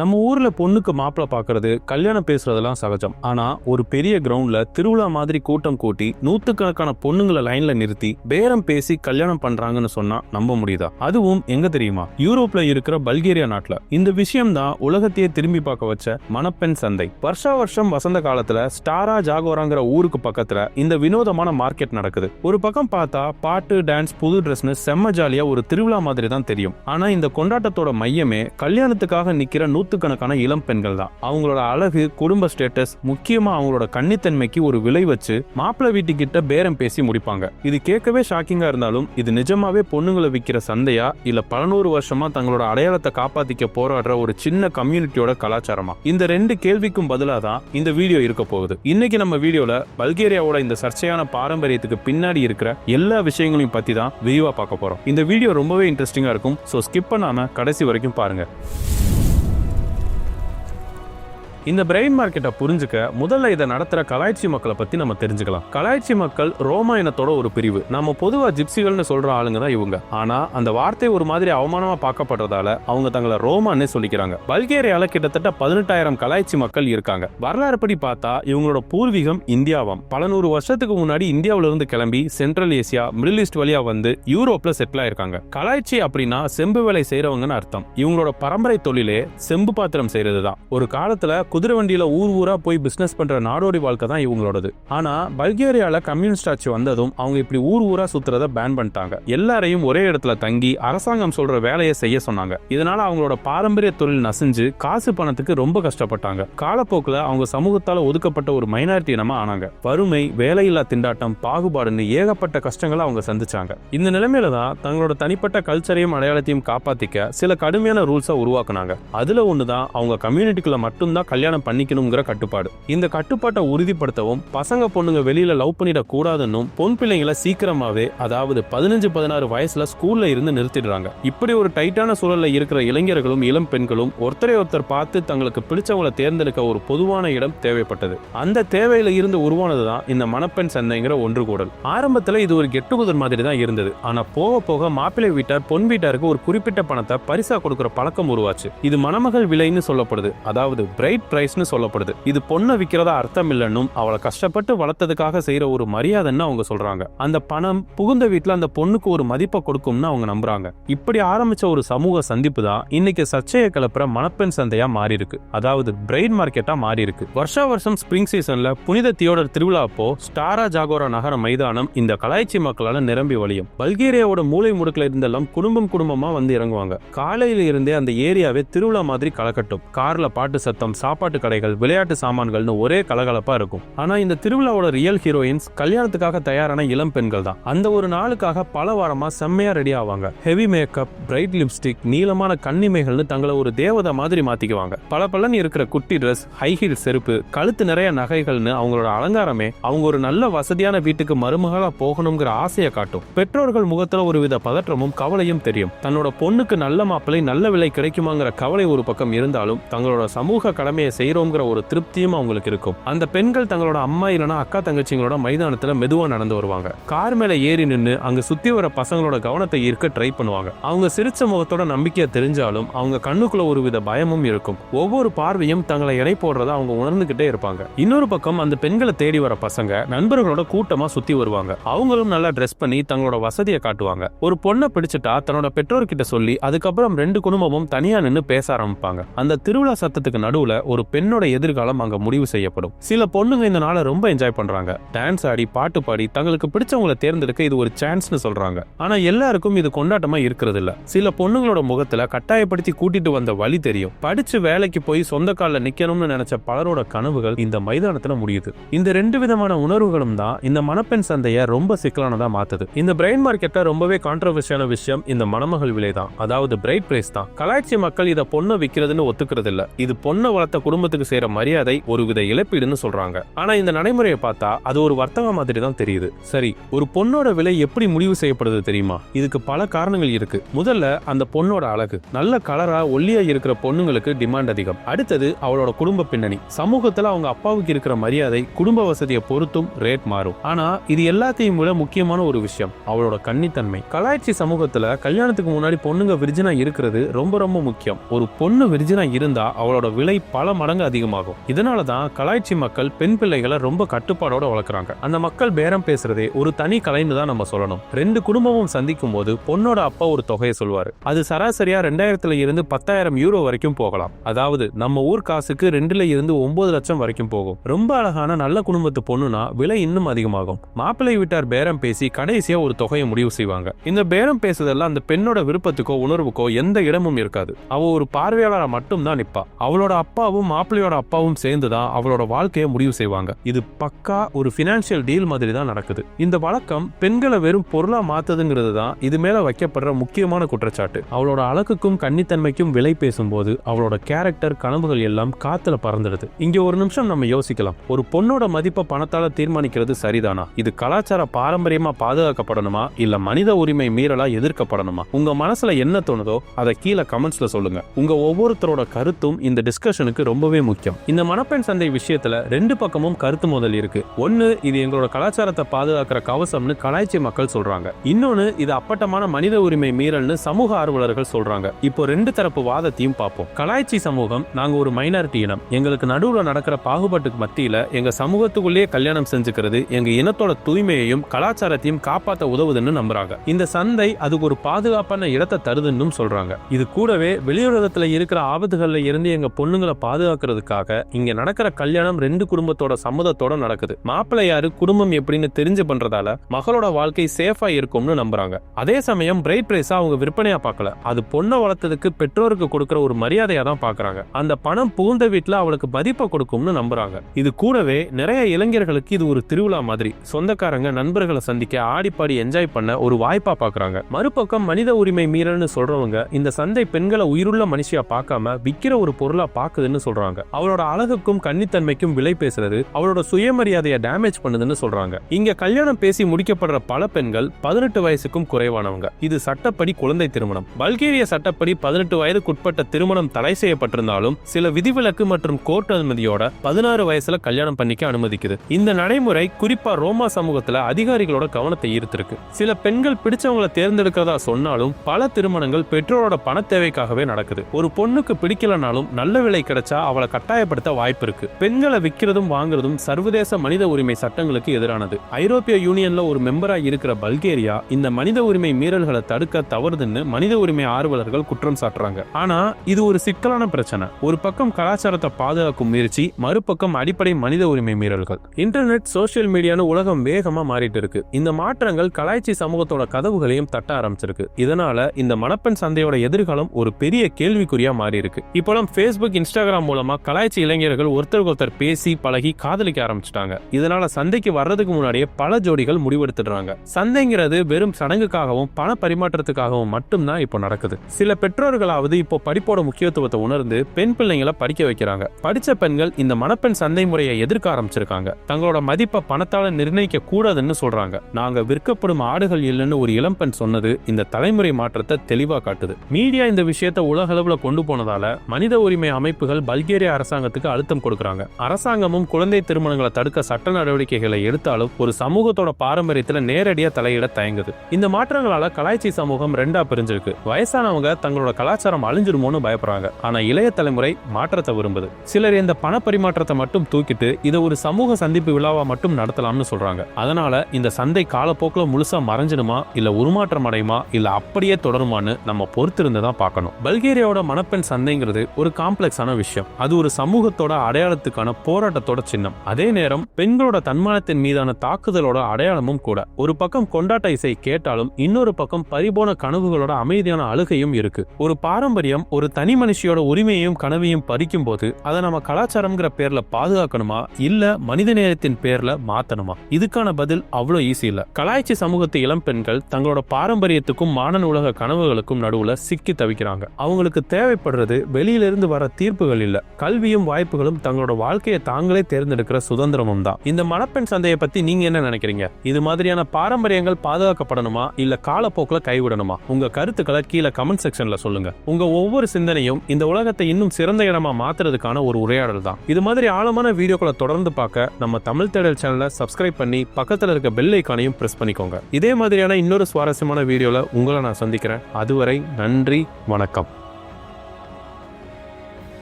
நம்ம ஊரில் பொண்ணுக்கு மாப்பிள்ளை பார்க்கறது கல்யாணம் பேசுறதெல்லாம் சகஜம். ஆனால் ஒரு பெரிய கிரவுண்டில் திருவிழா மாதிரி கூட்டம் கூட்டி நூற்றுக்கணக்கான பொண்ணுங்களை லைனில் நிறுத்தி பேரம் பேசி கல்யாணம் பண்ணுறாங்கன்னு சொன்னால் நம்ப முடியுதா? அதுவும் எங்கே தெரியுமா? யூரோப்பில் இருக்கிற பல்கேரியா நாட்டில். இந்த விஷயம் தான் உலகத்தையே திரும்பி பார்க்க வச்ச மணப்பெண் சந்தை. வருஷா வருஷம் வசந்த காலத்தில் ஸ்டாரா ஜாகோராங்கிற ஊருக்கு பக்கத்தில் இந்த வினோதமான மார்க்கெட் நடக்குது. ஒரு பக்கம் பார்த்தா பாட்டு டான்ஸ் புது ட்ரெஸ்னு செம்ம ஜாலியாக ஒரு திருவிழா மாதிரி தான் தெரியும். ஆனால் இந்த கொண்டாட்டத்தோட மையமே கல்யாணத்துக்காக நிற்கிற நூற்றுக்கணக்கான இளம் பெண்கள் தான். அவங்களோட அழகு குடும்ப ஸ்டேட்டஸ் முக்கியமாக அவங்களோட கன்னித்தன்மைக்கு ஒரு விலை வச்சு மாப்பிள்ளை வீட்டுக்கிட்ட பேரம் பேசி முடிப்பாங்க. இது கேட்கவே ஷாக்கிங்காக இருந்தாலும் இது நிஜமாவே பொண்ணுங்களை விற்கிற சந்தையா இல்லை பல நூறு வருஷமா தங்களோட அடையாளத்தை காப்பாற்றிக்க போராடுற ஒரு சின்ன கம்யூனிட்டியோட கலாச்சாரமா? இந்த ரெண்டு கேள்விக்கும் பதிலாக தான் இந்த வீடியோ இருக்க போகுது. இன்னைக்கு நம்ம வீடியோவில் பல்கேரியாவோட இந்த சர்ச்சையான பாரம்பரியத்துக்கு பின்னாடி இருக்கிற எல்லா விஷயங்களையும் பற்றி தான் விரிவாக பார்க்க போகிறோம் இந்த வீடியோ ரொம்பவே இன்ட்ரெஸ்டிங்காக இருக்கும். ஸோ ஸ்கிப் பண்ணாமல் கடைசி வரைக்கும் பாருங்கள் இந்த பிரெயின் மார்க்கெட்டை புரிஞ்சுக்க முதல்ல இதை நடத்துற கலாய்ச்சி மக்களை பத்தி நம்ம தெரிஞ்சுக்கலாம். கலாய்ச்சி மக்கள் ரோமா இனத்தோட ஒரு பிரிவு. நம்ம பொதுவா ஜிப்சிகள்னு சொல்ற ஆளுங்க தான் இவங்க. ஆனா அந்த வார்த்தை ஒரு மாதிரி அவமானமா பார்க்கப்படுறதால அவங்க தங்களை ரோமான்னு சொல்லிக்கிறாங்க. பல்கேரியால கிட்டத்தட்ட பதினெட்டாயிரம் கலாய்ச்சி மக்கள் இருக்காங்க. வரலாறுப்படி பார்த்தா இவங்களோட பூர்வீகம் இந்தியாவாம். பல நூறு வருஷத்துக்கு முன்னாடி இந்தியாவில இருந்து கிளம்பி சென்ட்ரல் ஏசியா மிடில் ஈஸ்ட் வழியா வந்து யூரோப்ல செட்டில் ஆயிருக்காங்க. கலாய்ச்சி அப்படின்னா செம்பு வேலை செய்யறவங்கன்னு அர்த்தம். இவங்களோட பரம்பரை தொழிலே செம்பு பாத்திரம் செய்யறது தான் ஒரு காலத்துல குதிரை வண்டியில ஊர் ஊரா போய் பிசினஸ் பண்ற நாடோடி வாழ்க்கை தான் இவங்களோடது. ஆனா பல்கேரியால கம்யூனிஸ்ட் ஆட்சி வந்ததும் அவங்க இப்படி ஊர் ஊரா சுத்துறத பேன் பண்ணிட்டாங்க. எல்லாரையும் ஒரே இடத்துல தங்கி அரசாங்கம் சொல்ற வேலையை செய்ய சொன்னாங்க. இதனால அவங்களோட பாரம்பரிய தொழில் நசிஞ்சு காசு பணத்துக்கு ரொம்ப கஷ்டப்பட்டாங்க. காலப்போக்குல அவங்க சமூகத்தால ஒதுக்கப்பட்ட ஒரு மைனாரிட்டி இனமா ஆனாங்க. வறுமை வேலையில்லா திண்டாட்டம் பாகுபாடுன்னு ஏகப்பட்ட கஷ்டங்களை அவங்க சந்திச்சாங்க. இந்த நிலைமையில தான் தங்களோட தனிப்பட்ட கல்ச்சரையும் அடையாளத்தையும் காப்பாத்திக்க சில கடுமையான ரூல்ஸை உருவாக்குனாங்க. அதுல ஒண்ணுதான் அவங்க கம்யூனிட்டிக்குள்ள மட்டும்தான் கல்யாணம் பண்ணிக்கணுங்கிற கட்டுப்பாடு. இந்த கட்டுப்பாட்டை உறுதிப்படுத்தவும் பசங்க பொண்ணுங்க வெளியில லவ் பண்ணிட கூடாதுன்னு பொன் பிள்ளைங்களை சீக்கிரமாவே அதாவது பதினஞ்சு பதினாறு வயசுல ஸ்கூல்ல இருந்து நிறுத்திடுறாங்க. இப்படி ஒரு டைட்டான சூழல்ல இருக்கிற இளைஞர்களும் இளம் பெண்களும் ஒருத்தரை ஒருத்தர் பார்த்து தங்களுக்கு பிடிச்சவங்களை தேர்ந்தெடுக்க ஒரு பொதுவான இடம் தேவைப்பட்டது. அந்த தேவையில இருந்து உருவானது தான் இந்த மணப்பெண் சந்தைங்கிற ஒன்று கூடல். ஆரம்பத்துல இது ஒரு கெட் டுகெதர் மாதிரி தான் இருந்தது. ஆனா போக போக மாப்பிள்ளை வீட்டார் பொன் வீட்டாருக்கு ஒரு குறிப்பிட்ட பணத்தை பரிசா கொடுக்கிற பழக்கம் உருவாச்சு. இது மணமகள் விலைன்னு சொல்லப்படுது. அதாவது பிரைட் பிரைஸ்னு சொல்லப்படுது. இது பொண்ணை விற்கிறதா அர்த்தம் இல்லைன்னும் அவளை கஷ்டப்பட்டு வளர்த்ததுக்காக செய்யற ஒரு மரியாதைன்னு அவங்க சொல்றாங்க. அந்த பணம் புகுந்த வீட்டுல அந்த பொண்ணுக்கு ஒரு மதிப்பை கொடுக்கும்னு அவங்க நம்புறாங்க. இப்படி ஆரம்பிச்ச ஒரு சமூக சந்திப்பு தான் இன்னைக்கு சர்ச்சையை கிளப்புற மணப்பெண் சந்தையா மாறி இருக்கு அதாவது பிரெயின் மார்க்கெட்டா மாறி இருக்கு வருஷா வருஷம் ஸ்பிரிங் சீசன்ல புனித தியோடர் திருவிழா அப்போ ஸ்டாரா ஜாகோரா நகர மைதானம் இந்த கலாய்ச்சி மக்களால நிரம்பி வழியும். பல்கேரியாவோட மூலை முடுக்கில் இருந்தெல்லாம் குடும்பம் குடும்பமா வந்து இறங்குவாங்க. காலையில இருந்தே அந்த ஏரியாவே திருவிழா மாதிரி கலக்கட்டும் கார்ல பாட்டு சத்தம் சாப்பாட்டு கடைகள் விளையாட்டு சாமான்கள்னு ஒரே கலகலப்பா இருக்கும். ஆனா இந்த திருவிழாவோட ரியல் ஹீரோயின்ஸ் கல்யாணத்துக்காக தயாரான இளம் பெண்கள் தான். அந்த ஒரு நாளுக்காக பல வாரமா செம்மையா ரெடி ஆவாங்க. ஹெவி மேக்கப் பிரைட் லிப்ஸ்டிக் நீளமான கண்ணிமைகள்னு தங்களை ஒரு தேவதை மாதிரி மாத்திக்குவாங்க. பல பலன் இருக்கிற குட்டி ட்ரெஸ் ஹை ஹீல் செருப்பு கழுத்து நிறைய நகைகள்னு அவங்களோட அலங்காரமே அவங்க ஒரு நல்ல வசதியான வீட்டுக்கு மருமகளா போகணுங்கிற ஆசையை காட்டும். பெற்றோர்கள் முகத்துல ஒரு வித பதற்றமும் கவலையும் தெரியும். தன்னோட பொண்ணுக்கு நல்ல மாப்பிள்ளை நல்ல விலை கிடைக்குமாங்கிற கவலை ஒரு பக்கம் இருந்தாலும் தங்களோட சமூக கடமையை செய்யறோங்கிற ஒரு திருப்தியும் அவங்களுக்கு இருக்கும். அந்த பெண்கள் தங்களோட அம்மா இல்லைனா அக்கா தங்கச்சிங்களோட மைதானத்துல மெதுவா நடந்து வருவாங்க. கார் மேல ஏறி நின்று அங்க சுத்தி வர பசங்களோட கவனத்தை ஈர்க்க ட்ரை பண்ணுவாங்க. அவங்க சிரிச்ச முகத்தோட நம்பிக்கையா தெரிஞ்சாலும் அவங்க கண்ணுக்குள்ள ஒரு வித பயமும் இருக்கும். ஒவ்வொரு பார்வையும் தங்களை எடை போடுறத அவங்க உணர்ந்துகிட்டே இருப்பாங்க. இன்னொரு பக்கம் அந்த பெண்களை தேடி வர பசங்க நண்பர்களோட கூட்டமா சுத்தி வருவாங்க. அவங்களும் நல்லா ட்ரெஸ் பண்ணி தங்களோட வசதியை காட்டுவாங்க. ஒரு பொண்ணை பிடிச்சிட்டா தன்னோட பெற்றோர்கிட்ட சொல்லி அதுக்கப்புறம் ரெண்டு குடும்பமும் தனியா நின்று பேச ஆரம்பிப்பாங்க. அந்த திருவிழா சத்தத்துக்கு நடுவுல ஒரு பெண்ணோட எதிர்காலம் அங்க முடிவு செய்யப்படும். சில பொண்ணுங்க இந்த நாளை ரொம்ப என்ஜாய் பண்றாங்க. டான்ஸ் ஆடி பாட்டு பாடி தங்களுக்கு பிடிச்சவங்களை தேர்ந்தெடுக்க இது ஒரு சான்ஸ்னு சொல்றாங்க. ஆனா எல்லாருக்கும் இது கொண்டாட்டமா இருக்கிறது இல்ல சில பொண்ணுங்களோட முகத்துல கட்டாயப்படுத்தி கூட்டிட்டு வந்த வழி தெரியும். படிச்சு வேலைக்கு போய் சொந்த கால்ல நிக்கணும்னு நினைச்ச பலரோட கனவுகள் இந்த மைதானத்துல முடியுது. இந்த ரெண்டு விதமான உணர்வுகளும் தான் இந்த மணப்பெண் சந்தையை ரொம்ப சிக்கலானதா மாத்துது. இந்த பிரைன் மார்க்கெட்டை ரொம்பவே கான்ட்ரவர்ஷியான விஷயம் இந்த மணமகள் விலை தான் அதாவது பிரைட் பிரைஸ் தான். கலாய்ச்சி மக்கள் இதை பொண்ணை விற்கிறதுன்னு ஒத்துக்கிறது இல்ல இது பொண்ணை வளர்த்த குடும்பத்துக்கு செய்யற மரியாதை ஒருவித இழப்பீடுன்னு சொல்றாங்க. ஆனா இந்த நடைமுறையை பார்த்தா அது ஒரு வர்த்தகம் மாதிரி தான் தெரியுது. சரி ஒரு பொண்ணோட விலை எப்படி முடிவு செய்யப்படுது தெரியுமா? இதுக்கு பல காரணங்கள் இருக்கு. முதல்ல அந்த பொண்ணோட அழகு. நல்ல கலரா ஒல்லியா இருக்கிற பொண்ணுங்களுக்கு டிமாண்ட் அதிகம். அடுத்தது அவளோட குடும்ப பின்னணி. சமூகத்துல அவங்க அப்பாவுக்கு இருக்கிற மரியாதை குடும்ப வசதியை பொறுத்தும் ரேட் மாறும். ஆனா இது எல்லாத்தையும் விட முக்கியமான ஒரு விஷயம் அவளோட கன்னித்தன்மை. கலாய்ச்சி சமூகத்துல கல்யாணத்துக்கு முன்னாடி பொண்ணுங்க விரிஜனா இருக்கிறது ரொம்ப ரொம்ப முக்கியம். ஒரு பொண்ணு விரிஜனா இருந்தா அவளோட விலை பல மடங்கு அதிகமாகும். இதனால தான் கலாய்ச்சி மக்கள் பெண் பிள்ளைகளை ரொம்ப கட்டுப்பாடோட வளர்க்குறாங்க. அந்த மக்கள் பேரம் பேசுறதே ஒரு தனி கலைன்னு தான் நம்ம சொல்லணும். ரெண்டு குடும்பமும் சந்திக்கும் போது பொண்ணோட அப்பா ஒரு தொகையை சொல்வாரு அது சராசரியா ரெண்டாயிரத்துல இருந்து பத்தாயிரம் யூரோ வரைக்கும் போகலாம். அதாவது நம்ம ஊர் காசுக்கு ரெண்டுல இருந்து ஒன்பது லட்சம் வரைக்கும் போகும். ரொம்ப அழகான நல்ல குடும்பத்து பொண்ணுனா விலை இன்னும் அதிகமாகும். மாப்பிள்ளை வீட்டார் பேரம் பேசி கடைசியா ஒரு தொகையை முடிவு செய்வாங்க. இந்த பேரம் பேசுதெல்லாம் அந்த பெண்ணோட விருப்பத்துக்கோ உணர்வுக்கோ எந்த இடமும் இருக்காது. அவ ஒரு பார்வையாளரா மட்டும் தான் நிப்பா. அவளோட அப்பாவும் மாப்பிள்ளையோட அப்பாவும் சேர்ந்து தான் அவளோட வாழ்க்கையை முடிவு செய்வாங்க. இது பக்கா ஒரு பினான்சியல் டீல் மாதிரி தான் நடக்குது. இந்த வழக்கம் பெண்களை வெறும் பொருளா மாத்துதுங்கிறது தான் இது மேல வைக்கப்படுற முக்கியமான குற்றச்சாட்டு. அவளோட அழகுக்கும் கன்னித்தன்மைக்கும் விலை பேசும்போது அவளோட கேரக்டர் கனவுகள் எல்லாம் காத்துல பறந்துடுது. இங்க ஒரு நிமிஷம் நம்ம யோசிக்கலாம். ஒரு பொண்ணோட மதிப்பை பணத்தால தீர்மானிக்கிறது சரிதானா? இது கலாச்சார பாரம்பரியமா பாதுகாக்கப்படணுமா? இல்ல மனித உரிமை மீறலா எதிர்க்கப்படணுமா? உங்க மனசுல என்ன தோணுதோ அதை கீழே கமெண்ட்ஸ்ல சொல்லுங்க. உங்க ஒவ்வொருத்தரோட கருத்தும் இந்த டிஸ்கஷனுக்கு ரொம்பவே முக்கியம். இந்த மணப்பெண் சந்தை விஷயத்துல ரெண்டு பக்கமும் கருத்து மோதல் இருக்கு. ஒன்னு இது எங்களோட கலாச்சாரத்தை பாதுகாக்கிற கவசம்னு கலாய்ச்சி மக்கள் சொல்றாங்க. இன்னொன்னு இது அப்பட்டமான மனித உரிமை மீறல்னு சமூக ஆர்வலர்கள் சொல்றாங்க. இப்போ ரெண்டு தரப்பு வாதத்தையும் பார்ப்போம். கலாய்ச்சி சமூகம் நாங்க ஒரு மைனாரிட்டி இனம். எங்களுக்கு நடுவுல நடக்கிற பாகுபாட்டுக்கு மத்தியில எங்க சமூகத்துக்குள்ளேயே கல்யாணம் செஞ்சுக்கிறது எங்க இனத்தோட தூய்மையையும் கலாச்சாரத்தையும் காப்பாற்ற உதவுதுன்னு நம்புறாங்க. இந்த சந்தை அதுக்கு ஒரு பாதுகாப்பான இடத்தை தருதுன்னு சொல்றாங்க. இது கூடவே வெளியுலகத்துல இருக்கிற ஆபத்துகள்ல இருந்து எங்க பொண்ணுங்களை பாதுகாக்கிறதுக்காக இங்க நடக்கிற கல்யாணம் ரெண்டு குடும்பத்தோட சம்மதத்தோட நடக்குது. மாப்பிள்ளை யாரு குடும்பம் எப்படின்னு தெரிஞ்சு பண்றதால மகளோட வாழ்க்கை சேஃபா இருக்கும்னு நம்புறாங்க. அதே சமயம் பிரைட் பிரைஸா அவங்க விற்பனையா பார்க்கல. அது பொண்ணை வளர்த்ததுக்கு பெற்றோருக்கு கொடுக்கிற ஒரு மரியாதையா தான் பாக்குறாங்க அந்த பணம் புகுந்த வீட்டுல அவளுக்கு மதிப்பை கொடுக்கும்னு நம்புறாங்க. இது கூடவே நிறைய இளைஞர்களுக்கு இது ஒரு திருவிழா மாதிரி. சொந்தக்காரங்க நண்பர்களை சந்திக்க ஆடிப்பாடி என்ஜாய் பண்ண ஒரு வாய்ப்பா பாக்குறாங்க மறுபக்கம் மனித உரிமை மீறல்னு சொல்றவங்க இந்த சந்தை பெண்களை உயிருள்ள மனுஷியா பார்க்காம விக்கிற ஒரு பொருளா பாக்குதுன்னு சொல்றாங்க. அவளோட அழகுக்கும் கன்னித்தன்மைக்கும் விலை பேசுறது அவளோட சுயமரியாதையை டேமேஜ் பண்ணுதுன்னு சொல்றாங்க. இங்க கல்யாணம் பேசி முடிக்கப்படுற பல பெண்கள் பதினெட்டு வயசுக்கும் குறைவானவங்க. இது சட்டப்படி குழந்தை திருமணம். பல்கேரிய சட்டப்படி பதினெட்டு வயதுக்குட்பட்ட திருமணம் தடை செய்யப்பட்டிருந்தாலும் சில விதிவிலக்கு மற்றும் கோர்ட் அனுமதியோட பதினாறு வயசுல கல்யாணம் பண்ணிக்க அனுமதிக்குது. இந்த நடைமுறை குறிப்பா ரோமா சமூகத்துல அதிகாரிகளோட கவனத்தை ஈர்த்திருக்கு. சில பெண்கள் பிடிச்சவங்கள தேர்ந்தெடுக்கிறதா சொன்னாலும் பல திருமணங்கள் பெற்றோரோட பண தேவைக்காகவே நடக்குது. ஒரு பொண்ணுக்கு பிடிக்கலனாலும் நல்ல விலை கிடைச்சா அவளை கட்டாயப்படுத்த வாய்ப்பு இருக்கு. பெண்களை விற்கிறதும் வாங்குறதும் சர்வதேச மனித உரிமை சட்டங்களுக்கு எதிரானது. ஐரோப்பிய யூனியன்ல ஒரு மெம்பரா இருக்கிற பல்கேரியா இந்த மனித உரிமை மீறல்களை தடுக்க தவறுதுன்னு மனித உரிமை ஆர்வலர்கள் குற்றம் சாட்டுறாங்க. ஆனா இது ஒரு சிக்கலான பிரச்சனை. ஒரு பக்கம் கலாச்சாரத்தை பாதுகாக்கும் முயற்சி மறுபக்கம் அடிப்படை மனித உரிமை மீறல்கள். இன்டர்நெட் சோசியல் மீடியான்னு உலகம் வேகமா மாறிட்டு இருக்கு. இந்த மாற்றங்கள் கலாய்ச்சி சமூகத்தோட கதவுகளையும் தட்ட ஆரம்பிச்சிருக்கு. இதனால இந்த மணப்பெண் சந்தையோட எதிர்காலம் ஒரு பெரிய கேள்விக்குறியா மாறி இருக்கு இப்போலாம் ஃபேஸ்புக் இன்ஸ்டாகிராம் மூலமா கலாய்ச்சி இளைஞர்கள் ஒருத்தருக்கு ஒருத்தர் பேசி பழகி காதலிக்க ஆரம்பிச்சிட்டாங்க. இதனால சந்தைக்கு வர்றதுக்கு முன்னாடியே பல ஜோடிகள் முடிவெடுத்துடுறாங்க. சந்தைங்கிறது வெறும் சடங்குக்காகவும் பண பரிமாற்றத்துக்காகவும் மட்டும்தான் இப்போ நடக்குது. சில பெற்றோர்களாவது இப்போ படிப்போட முக்கியத்துவத்தை உணர்ந்து பெண் பிள்ளைங்களை படிக்க வைக்கிறாங்க. படிச்ச பெண்கள் இந்த மணப்பெண் சந்தை முறையை எதிர்க்க ஆரம்பிச்சிருக்காங்க. தங்களோட மதிப்பை பணத்தால நிர்ணயிக்க கூடாதுன்னு சொல்றாங்க. நாங்க விற்கப்படும் ஆடுகள் இல்லைன்னு ஒரு இளம்பெண் சொன்னது இந்த தலைமுறை மாற்றத்தை தெளிவா காட்டுது. மீடியா இந்த விஷயத்தை உலக அளவுல கொண்டு போனதால மனித உரிமை அமைப்புகள் பல்கேரிய அரசாங்கத்துக்கு அழுத்தம் கொடுக்குறாங்க. அரசாங்கமும் குழந்தை திருமணங்களை தடுக்க சட்ட நடவடிக்கைகளை எடுத்தாலும் ஒரு சமூகத்தோட பாரம்பரியத்துல நேரடியாக தலையிட தயங்குது. இந்த மாற்றங்களால கலாய்ச்சி சமூகம் ரெண்டா பிரிஞ்சிருக்கு. வயசானவங்க தங்களோட கலாச்சாரம் அழிஞ்சிருமோன்னு பயப்படுறாங்க. ஆனா இளைய தலைமுறை மாற்றத்தை விரும்புது. சிலர் இந்த பண பரிமாற்றத்தை மட்டும் தூக்கிட்டு இதை ஒரு சமூக சந்திப்பு விழாவா மட்டும் நடத்தலாம்னு சொல்றாங்க. அதனால இந்த சந்தை காலப்போக்கில் முழுசா மறைஞ்சிடுமா இல்ல உருமாற்றம் அடையுமா இல்ல அப்படியே தொடருமான்னு நம்ம பொறுத்திருந்து தான் பார்க்கணும். பல்கேரியாவோட மணப்பெண் சந்தைங்கிறது ஒரு காம்ப்ளெக்ஸான விஷயம். அது ஒரு சமூகத்தோட அடையாளத்துக்கான போராட்டத்தோட சின்னம். அதே நேரம் பெண்களோட தன்மானத்தின் மீதான தாக்குதலோட அடையாளமும் கூட. ஒரு பக்கம் கொண்டாட்ட இசை கேட்டாலும் இன்னொரு பக்கம் பரிபோன கனவுகளோட அமைதியான அழுகையும் இருக்கு. ஒரு பாரம்பரியம் ஒரு தனி மனுஷியோட உரிமையையும் கனவையும் பறிக்கும் போது அதை நம்ம கலாச்சாரம்ங்கிற பேர்ல பாதுகாக்கணுமா? இல்ல மனித நேயத்தின் பேர்ல மாத்தணுமா? இதுக்கான பதில் அவ்வளோ ஈஸி இல்ல. கலாய்ச்சி சமூகத்து இளம் பெண்கள் தங்களோட பாரம்பரியத்துக்கும் மானன் உலக கனவுகளுக்கும் நடுவுல சிக்கி தவிக்கிறாங்க. அவங்களுக்கு தேவைப்படுறது வெளியிலிருந்து வர தீர்ப்புகள் இல்லை. கல்வியும் வாய்ப்புகளும் தங்களோட வாழ்க்கையை தாங்களே தேர்ந்தெடுக்கிற சுதந்திரமும் தான். இந்த மணப்பெண் சந்தையை பத்தி நீங்க என்ன நினைக்கிறீங்க? இது மாதிரியான பாரம்பரியங்கள் பாதுகாக்கப்படணுமா? இல்ல காலப்போக்கில் கைவிடணுமா? உங்க கருத்துக்களை கீழே கமெண்ட் செக்ஷன்ல சொல்லுங்க. உங்க ஒவ்வொரு சிந்தனையும் இந்த உலகத்தை இன்னும் சிறந்த இடமா மாத்துறதுக்கான ஒரு உரையாடல் தான். இது மாதிரி ஆழமான வீடியோக்களை தொடர்ந்து பார்க்க நம்ம தமிழ் தேடல் சேனலை சப்ஸ்கிரைப் பண்ணி பக்கத்தில் இருக்க பெல் ஐக்கானையும் பிரஸ் பண்ணிக்கோங்க. இதே மாதிரியான இன்னொரு சுவாரஸ்யமான வீடியோல உங்களை நான் சந்திக்கிறேன். அதுவரை நன்றி வணக்கம்.